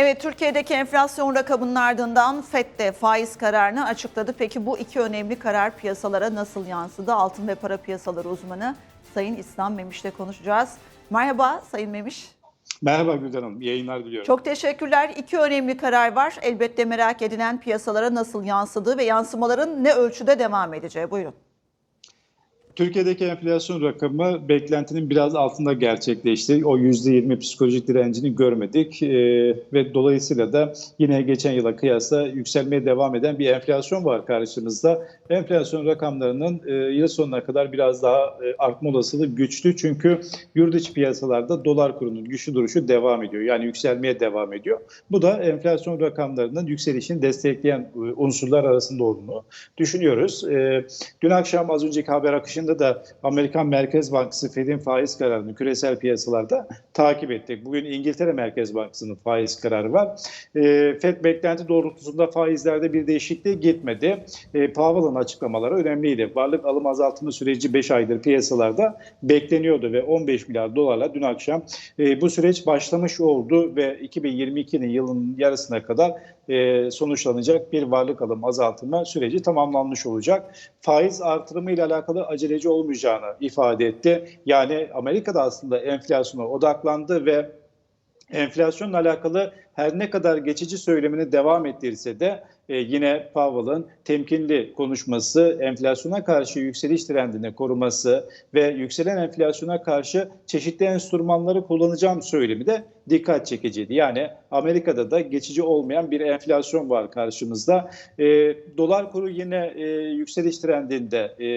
Evet, Türkiye'deki enflasyon rakamının ardından FED de faiz kararını açıkladı. Peki bu iki önemli karar piyasalara nasıl yansıdı? Altın ve para piyasaları uzmanı Sayın İslam Memiş'le konuşacağız. Merhaba Sayın Memiş. Merhaba Gülden Hanım, iyi yayınlar diliyorum. Çok teşekkürler. İki önemli karar var. Elbette merak edilen piyasalara nasıl yansıdığı ve yansımaların ne ölçüde devam edeceği. Buyurun. Türkiye'deki enflasyon rakamı beklentinin biraz altında gerçekleşti. O %20 psikolojik direncini görmedik ee, ve dolayısıyla da yine geçen yıla kıyasla yükselmeye devam eden bir enflasyon var karşımızda. Enflasyon rakamlarının e, yıl sonuna kadar biraz daha e, artma olasılığı güçlü çünkü yurt içi piyasalarda dolar kurunun güçlü duruşu devam ediyor. Yani yükselmeye devam ediyor. Bu da enflasyon rakamlarının yükselişini destekleyen e, unsurlar arasında olduğunu düşünüyoruz. E, dün akşam az önceki haber akışında da Amerikan Merkez Bankası Fed'in faiz kararını küresel piyasalarda takip ettik. Bugün İngiltere Merkez Bankası'nın faiz kararı var. E, Fed beklenti doğrultusunda faizlerde bir değişikliğe gitmedi. E, Powell'ın açıklamaları önemliydi. Varlık alım azaltma süreci 5 aydır piyasalarda bekleniyordu ve 15 milyar dolarla dün akşam e, bu süreç başlamış oldu ve 2022'nin yılın yarısına kadar e, sonuçlanacak bir varlık alım azaltma süreci tamamlanmış olacak. Faiz artırımı ile alakalı aceleci olmayacağını ifade etti. Yani Amerika'da aslında enflasyona odaklandı ve enflasyonla alakalı her ne kadar geçici söylemini devam ettirse de e, yine Powell'ın temkinli konuşması, enflasyona karşı yükseliş trendini koruması ve yükselen enflasyona karşı çeşitli enstrümanları kullanacağım söylemi de dikkat çekiciydi. Yani Amerika'da da geçici olmayan bir enflasyon var karşımızda. E, dolar kuru yine e, yükseliş trendinde e,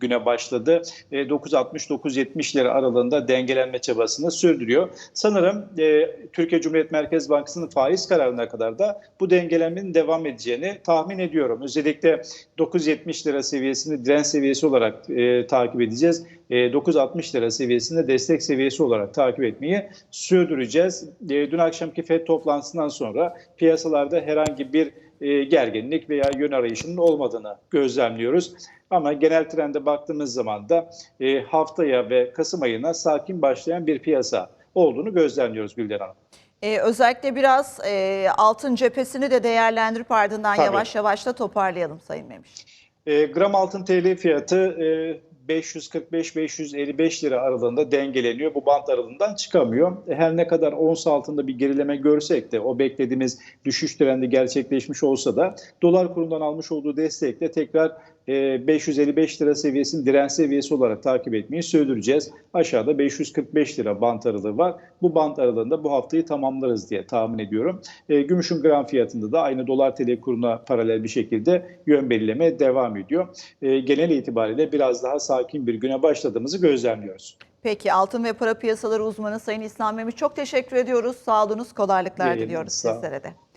güne başladı. E, 9.60-9.70 lira aralığında dengelenme çabasını sürdürüyor. Sanırım e, Türkiye Cumhuriyet Merkez Bankası'nın faiz kararına kadar da bu dengelenmenin devam edeceğini tahmin ediyorum. Özellikle 9.70 lira seviyesini direnç seviyesi olarak e, takip edeceğiz. E, 9.60 lira seviyesinde destek seviyesi olarak takip etmeyi sürdüreceğiz. E, dün akşamki FED toplantısından sonra piyasalarda herhangi bir e, gerginlik veya yön arayışının olmadığını gözlemliyoruz. Ama genel trende baktığımız zaman da e, haftaya ve Kasım ayına sakin başlayan bir piyasa olduğunu gözlemliyoruz Gülden Hanım. Ee, özellikle biraz e, altın cephesini de değerlendirip ardından Tabii. yavaş yavaş da toparlayalım Sayın Memiş. E, gram altın TL fiyatı e, 545-555 lira aralığında dengeleniyor. Bu bant aralığından çıkamıyor. E, Her ne kadar ons altında bir gerileme görsek de o beklediğimiz düşüş trendi gerçekleşmiş olsa da dolar kurundan almış olduğu destekle tekrar 555 lira seviyesini direnç seviyesi olarak takip etmeyi sürdüreceğiz. Aşağıda 545 lira bant aralığı var. Bu bant aralığında bu haftayı tamamlarız diye tahmin ediyorum. E, Gümüşün gram fiyatında da aynı dolar TL kuruna paralel bir şekilde yön belirlemeye devam ediyor. E, Genel itibariyle biraz daha sakin bir güne başladığımızı gözlemliyoruz. Peki altın ve para piyasaları uzmanı Sayın İslam Memiş çok teşekkür ediyoruz. Sağ olunuz, kolaylıklar Yayınınız diliyoruz sizlere de.